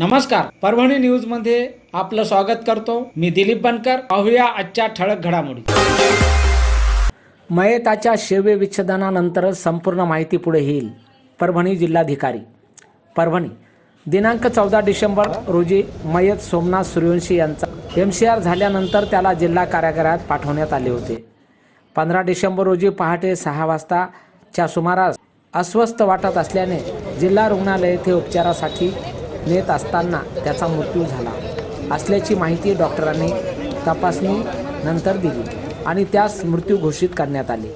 नमस्कार. परभणी न्यूजमध्ये आपलं स्वागत करतो. मी दिलीप बनकर. पाहूया आजच्या ठळक घडामोडी. मयताच्या शेवे विच्छेदनानंतरच संपूर्ण माहिती पुढे येईल. परभणी जिल्हाधिकारी. परभणी. दिनांक चौदा डिसेंबर रोजी मयत सोमनाथ सूर्यवंशी यांचा एम सी आर झाल्यानंतर त्याला जिल्हा कार्यालयात पाठवण्यात आले होते. पंधरा डिसेंबर रोजी पहाटे सहा वाजताच्या सुमारास अस्वस्थ वाटत असल्याने जिल्हा रुग्णालय येथे उपचारासाठी नेत असताना त्याचा मृत्यू झाला. असल्याची माहिती डॉक्टरांनी तपासणी नंतर दिली आणि त्यास मृत्यू घोषित करण्यात आले.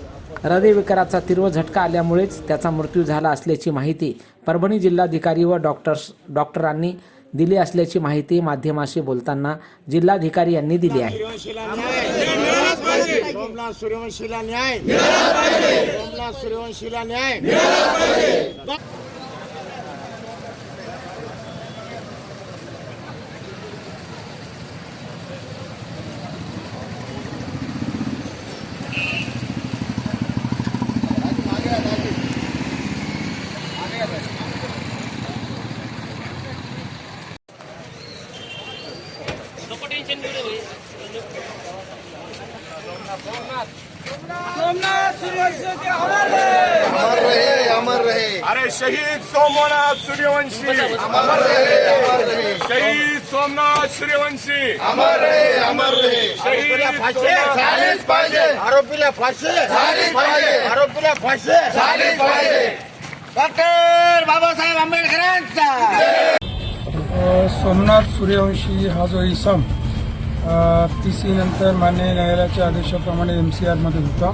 हृदयविकाराचा तीव्र झटका आल्यामुळेच त्याचा मृत्यू झाला असल्याची माहिती परभणी जिल्हाधिकारी व डॉक्टर्स डॉक्टरांनी दिली असल्याची माहिती माध्यमाशी बोलताना जिल्हाधिकारी यांनी दिली आहे. सूर्यवंशीला न्याय. सूर्यवंशीला न्याय. अमर रहे अमर रहे अरे शहीद सोमनाथ सूर्यवंशी अमर रहे अमर रहे शहीद सोमनाथ सूर्यवंशी अमर रहे अमर रहे शहीद फाशी झालीच पाहिजे आरोपीला फाशी झालीच पाहिजे आरोपीला फाशी झालीच पाहिजे डॉक्टर बाबासाहेब आंबेडकरांचा सोमनाथ सूर्यवंशी हा जो इसम पी सी नंतर मान्य न्यायालयाच्या आदेशाप्रमाणे एम सी आरमध्ये होता.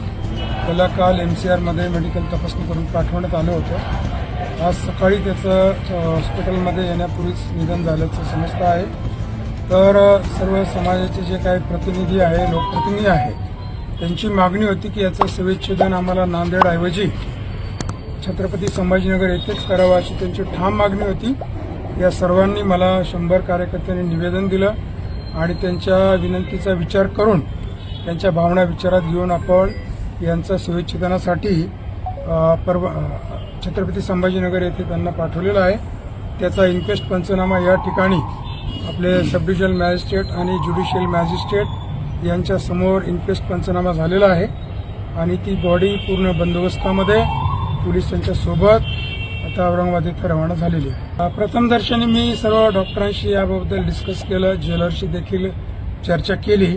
त्याला काल एम सी आरमध्ये मेडिकल तपासणी करून पाठवण्यात आलं होतं. आज सकाळी त्याचं हॉस्पिटलमध्ये येण्यापूर्वीच निधन झाल्याचं समजतं आहे. तर सर्व समाजाचे जे काही प्रतिनिधी आहे लोकप्रतिनिधी आहे त्यांची मागणी होती की याचं शुभेच्छेदन आम्हाला नांदेडऐवजी छत्रपती संभाजीनगर येथेच करावं अशी त्यांची ठाम मागणी होती. या सर्वांनी मला शंभर कार्यकर्त्यांनी निवेदन दिलं आणि त्यांच्या विनंतीचा विचार करून त्यांच्या भावना विचारात घेऊन आपण यांचा शुभेच्छेदनासाठी परवा छत्रपती संभाजीनगर येथे त्यांना पाठवलेला आहे. त्याचा इन्क्वेस्ट पंचनामा या ठिकाणी आपले सब डिव्हिजनल मॅजिस्ट्रेट आणि ज्युडिशियल मॅजिस्ट्रेट यांच्यासमोर इन्क्वेस्ट पंचनामा झालेला आहे. आणि ती बॉडी पूर्ण बंदोबस्तामध्ये पोलिसांच्या सोबत आता औरंगाबाद इथं रवाना झालेली आहे. प्रथमदर्शनी मी सर्व डॉक्टरांशी याबाबत डिस्कस केलं. ज्वेलरशी देखील चर्चा केली.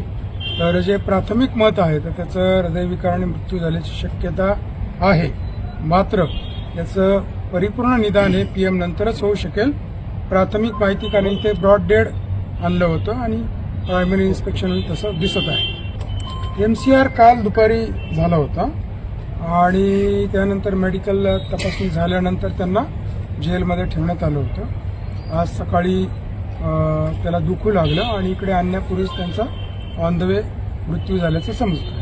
तर जे प्राथमिक मत आहे तर त्याचं हृदयविकाराने मृत्यू झाल्याची शक्यता आहे. मात्र याचं परिपूर्ण निदान हे पी एम नंतरच होऊ शकेल. प्राथमिक माहिती कारण इथे ब्रॉड डेड आणलं होतं आणि प्रायमरी इन्स्पेक्शन तसं दिसत आहे. एम सी आर काल दुपारी झाला होता. आणि त्यानंतर मेडिकल तपासणी झाल्यानंतर त्यांना जेलमध्ये ठेवण्यात आलं होतं. आज सकाळी त्याला दुखू लागलं आणि इकडे आणण्यापूर्वीच त्यांचा ऑन द वे मृत्यू झाल्याचं समजतं.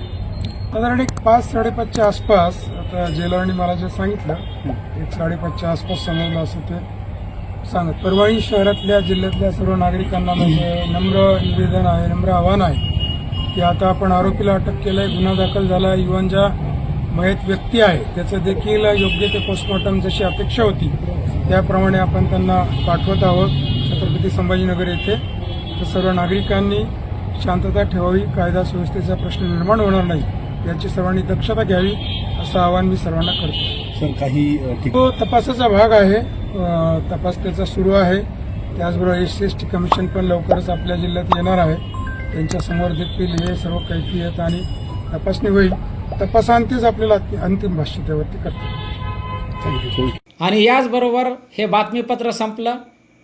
साधारण एक पाच साडेपाचच्या आसपास आता जेलरने मला जे सांगितलं एक साडेपाचच्या आसपास समजलं असं ते सांगत परभणी शहरातल्या जिल्ह्यातल्या सर्व नागरिकांना माझं नम्र निवेदन आहे नम्र आव्हान आहे की आता आपण आरोपीला अटक केलंय गुन्हा दाखल झाला युवांच्या ज्या मयत व्यक्ती आहे. त्याचं देखील योग्य ते पोस्टमॉर्टम जशी अपेक्षा होती त्याप्रमाणे आपण त्यांना पाठवत आहोत. छत्रपती संभाजीनगर येथे. तर सर्व नागरिकांनी शांतता ठेवावी कायदा सुव्यवस्थेचा प्रश्न निर्माण होणार नाही याची सर्वांनी दक्षता घ्यावी असं आवाहन मी सर्वांना करतो. सर काही तो तपासाचा भाग आहे. तपास त्याचा सुरू आहे. त्याचबरोबर S C S T commission पण लवकरच आपल्या जिल्ह्यात येणार आहे. त्यांच्यासमोर देखील हे सर्व कैफियत आणि तपासणी होईल. तपासांतीच आपल्याला अंतिम भाष्य त्यावरती करतो आणि याचबरोबर हे बातमीपत्र संपलं.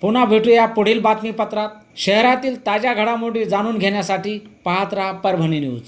पुन्हा भेटूया पुढील बातमीपत्रात. शहरातील ताज्या घडामोडी जाणून घेण्यासाठी पाहत राहा परभणी न्यूज.